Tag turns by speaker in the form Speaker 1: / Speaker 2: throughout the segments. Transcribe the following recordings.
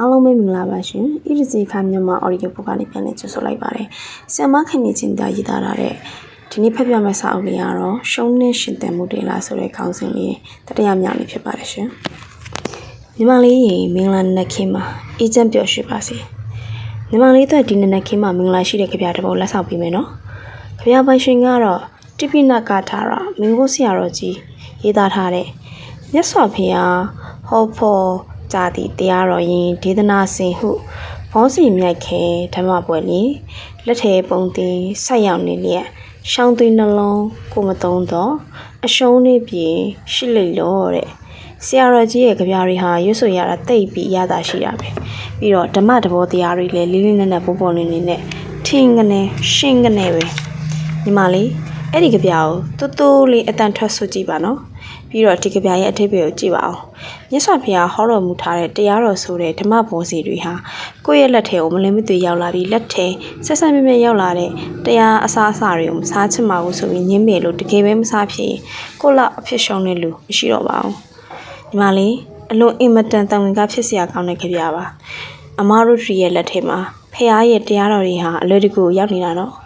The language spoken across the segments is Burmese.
Speaker 1: အားလုံးပဲမင်္ဂလာပါရှင်။ EDC ခါမြန်မာ audio book ကနေပြန်လည်ကြိုဆိုလိုက်ပါတယ်။ဆ iam မခင်နေချင်းတာရေးသားထားတဲ့ဒီနေ့ဖတ်ပြမယ့်စာအုပ်လေးကတော့ရှုံးနဲ့ရှင်သန်မှုတွေလားဆိုတဲ့ခေါင်းစဉ်လေးတတိယမြောက်လေးဖြစ်ပါတယ်ရှင်။မြန်မာလေးရေမင်္ဂလာနက်ခင်းမှာအေဂျင့်ပျော်ရွှင်ပါစေ။မြန်မာလေးအတွက်ဒီနက်ခင်းမှာမင်္ဂလာရှိတဲ့ကြပြတစ်ပုဒ်လက်ဆောင်ပေးမယ်နော်။ကြပြပိုင်ရှင်ကတော့တိပိနကထာရမင်းကိုဆရာတော်ကြီးရေးသားထားတဲ့မြတ်စွာဘုရားဟောဖို့ ကြသည်တရားတော်ရင်ဒေသနာစင်ဟုဘောစီမြိုက်ခဲဓမ္မပွဲလီလက်ထဲပုံသည်ဆက်ရောက်နေလျက်ရှောင်းသွင်းနှလုံးကိုမသုံးတော့အရှုံးနေပြေရှိလိမ့်လို့တဲ့ဆရာတော်ကြီးရဲ့ကြပြားတွေဟာရွတ်ဆိုရတာတိတ်ပြီးရတာရှိတာပဲပြီးတော့ဓမ္မတဘောတရားတွေလည်းလေးလေးနက်နက်ပေါ်ပေါ်နေနေနဲ့ထင်းကနေရှင်းကနေပဲညီမလေး အဲ့ဒီကြပြာကိုတူးတူးလေးအတန်ထွက်ဆွကြည့်ပါနော်ပြီးတော့ဒီကြပြာရဲ့အထိပ္ပယ်ကိုကြည့်ပါအောင်မြတ်စွာဘုရားဟောတော်မူထားတဲ့တရားတော်ဆိုတဲ့ဓမ္မဘုံစီတွေဟာကိုယ့်ရဲ့လက်ထဲကိုမလင်းမသွေရောက်လာပြီးလက်ထဲဆက်ဆက်မြဲမြဲရောက်လာတဲ့တရားအစားအစာတွေကိုမစားချင်ပါဘူးဆိုပြီးညင်းမေလို့တကယ်ပဲမစားဖြစ်ရင်ကိုယ့်လောက်အဖြစ်ရှုံးတဲ့လူမရှိတော့ပါဘူးဒီမှာလေးအလွန်အင်မတန်တန်ဝင်ကဖြစ်စရာကောင်းတဲ့ကြပြာပါအမားတို့ရဲ့လက်ထဲမှာဖះရဲ့တရားတော်တွေဟာအလွယ်တကူရောက်နေတာနော်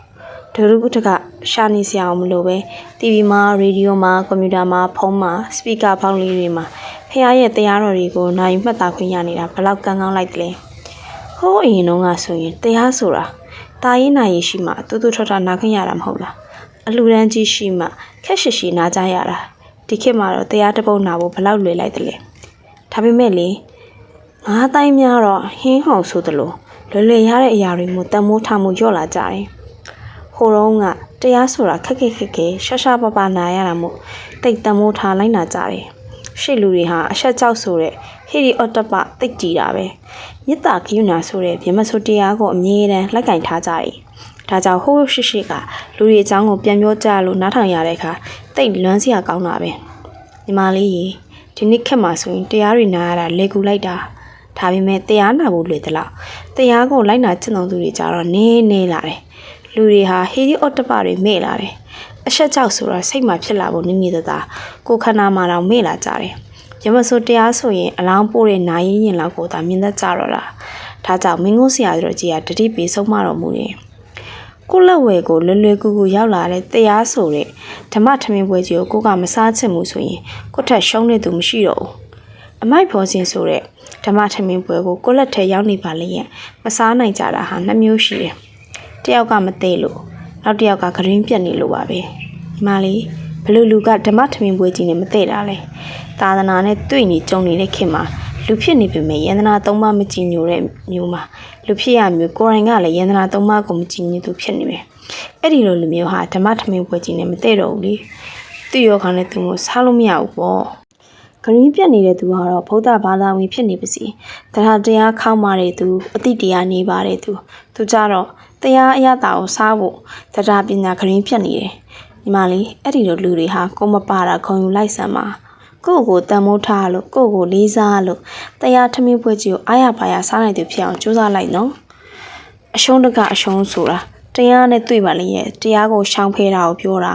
Speaker 1: ဒုရုကုထကရှာနေစရာအောင်မလို့ပဲ TV မှာရေဒီယိုမှာကွန်ပျူတာမှာဖုန်းမှာစပီကာဖောင်းလေးတွေမှာဖះရဲ့တရားတော်တွေကိုနိုင်မှတ်သားခွင့်ရနေတာဘလောက်ကန်းကောင်းလိုက်တယ်လဲဟိုးအရင်တုန်းကဆိုရင်တရားဆိုတာတာရင်နိုင်ရရှိမှတူတူထော်ထော်နာခွင့်ရတာမဟုတ်လားအလှူဒန်းကြီးရှိမှခက်ရှိရှိနာကြရတာဒီခေတ်မှာတော့တရားတစ်ပုဒ်နာဖို့ဘလောက်လွယ်လိုက်တယ်လဲဒါပေမဲ့လေငါးတိုင်းများတော့ဟင်းဟောင်ဆိုသလိုလွယ်လွယ်ရတဲ့အရာတွေမျိုးတန်မိုးထားမှုညော့လာကြတယ် ဟိုတော့ကတရားဆိုတာခက်ခက်ခက်ခဲရှာရှာပပနာရတာမို့တိတ်တမိုးထားလိုက်နာကြတယ်ရှေ့လူတွေဟာအဆက်ကြောက်ဆိုတဲ့ဟီရီအော့တပတိတ်ကြည်တာပဲမြစ်တာကယူနာဆိုတဲ့ဗြဟ္မဆိုတရားကိုအမြဲတမ်းလက်ကင်ထားကြတယ်ဒါကြောင့်ဟိုးရှိရှိကလူတွေအကြောင်းကိုပြန်ပြောကြလို့နားထောင်ရတဲ့အခါတိတ်လွမ်းစရာကောင်းတာပဲညီမလေးရေဒီနေ့ခက်မှာဆိုရင်တရားတွေနားရတာလေကူလိုက်တာဒါပေမဲ့တရားနာဖို့လွယ်သလားတရားကိုလိုက်နာကျင့်သုံးသူတွေကြတော့နည်းနည်းလာတယ် လူတွေဟာဟီရီအော့တပတွေမေ့လာတယ်အဆက်ကြောက်ဆိုတော့စိတ်မှာဖြစ်လာဖို့နည်းနည်းသာသာကိုခန္ဓာမှာတော့မေ့လာကြတယ်ရမဆိုတရားဆိုရင်အလောင်းပို့တဲ့နိုင်ရင်လောက်ကိုသာမြင်တတ်ကြတော့တာဒါကြောင့်မင်းကိုဆရာတို့ကြီးကတတိပေးဆုံးမတော်မူတယ်ကိုလက်ဝဲကိုလွယ်လွယ်ကူကူရောက်လာတဲ့တရားဆိုတဲ့ဓမ္မထမင်းပွဲကြီးကိုကိုကမစားချင်ဘူးဆိုရင်ကိုထက်ရှုံးနေသူမရှိတော့ဘူးအမိုက်ဖော်ခြင်းဆိုတဲ့ဓမ္မထမင်းပွဲကိုကိုလက်ထဲရောက်နေပါလေရဲ့မစားနိုင်ကြတာဟာနှမျိုးရှိတယ် တယောက်ကမသေးလို့နောက်တစ်ယောက်ကဂရင်းပြက်နေလို့ပါပဲဒီမလေးဘလူလူကဓမ္မထမင်းပွဲကြီးနဲ့မသေးတာလေသာသနာနဲ့တွေ့နေကြုံနေတဲ့ခင်မှာလူဖြစ်နေပြီမဲ့ယန္တနာသုံးပါးမကြည်ညိုတဲ့မျိုးမှာလူဖြစ်ရမျိုးကိုရိုင်းကလည်းယန္တနာသုံးပါးကိုမကြည်ညိုသူဖြစ်နေမယ်အဲ့ဒီလိုလူမျိုးဟာဓမ္မထမင်းပွဲကြီးနဲ့မသေးတော့ဘူးလေသူ့ရောခေါင်းနဲ့သူ့ကိုစားလို့မရဘူးပေါ့ ဂရင်းပြက်နေတဲ့သူကတော့ဗုဒ္ဓဘာသာဝင်ဖြစ်နေပါစီတရားတရားခေါင်းမာတဲ့သူအတိတရားနေပါတဲ့သူသူကြတော့တရားအရသာကိုစားဖို့တရားပညာဂရင်းပြက်နေတယ်ညီမလေးအဲ့ဒီလိုလူတွေဟာကိုမပါတာခုံယူလိုက်စမ်းပါကိုယ့်ကိုတန်မိုးထားလို့ကိုယ့်ကိုလေးစားလို့တရားထမင်းပွဲကြီးကိုအားရပါရစားနိုင်သူဖြစ်အောင်ကြိုးစားလိုက်နော်အရှုံးတကအရှုံးဆိုတာ တရားနဲ့တွေ့ပါလေရဲ့တရားကိုရှောင်ဖဲတာကိုပြောတာ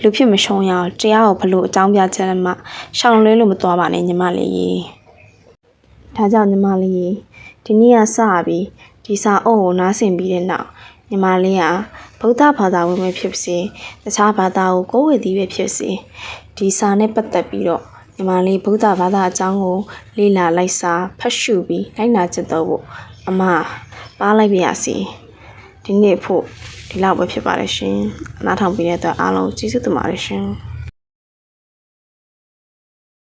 Speaker 1: လူဖြစ်မရှုံးရအောင်တရားကိုဘလို့အကြောင်းပြချက်မှရှောင်လွဲလို့မသွားပါနဲ့ညီမလေးရေဒါကြောင့်ညီမလေးရေဒီနေ့ကစပြီးဒီစာအုပ်ကိုနားဆင်ပြီးတဲ့နောက်ညီမလေးကဗုဒ္ဓဘာသာဝင်ပဲဖြစ်စေတခြားဘာသာကိုကိုယ်ဝေသည်ပဲဖြစ်စေဒီစာနဲ့ပတ်သက်ပြီးတော့ညီမလေးဗုဒ္ဓဘာသာအကြောင်းကိုလေ့လာလိုက်စာဖတ်ရှုပြီးလိုက်နာကျင့်သုံးဖို့အမပါလိုက်ပါရစေ ဒီနေ့ဖို့ဒီလောက်ပဲဖြစ်ပါတယ်ရှင်အနားထောင်ပေးတဲ့အတွက်အားလုံးကျေးဇူးတင်ပါတယ်ရှင်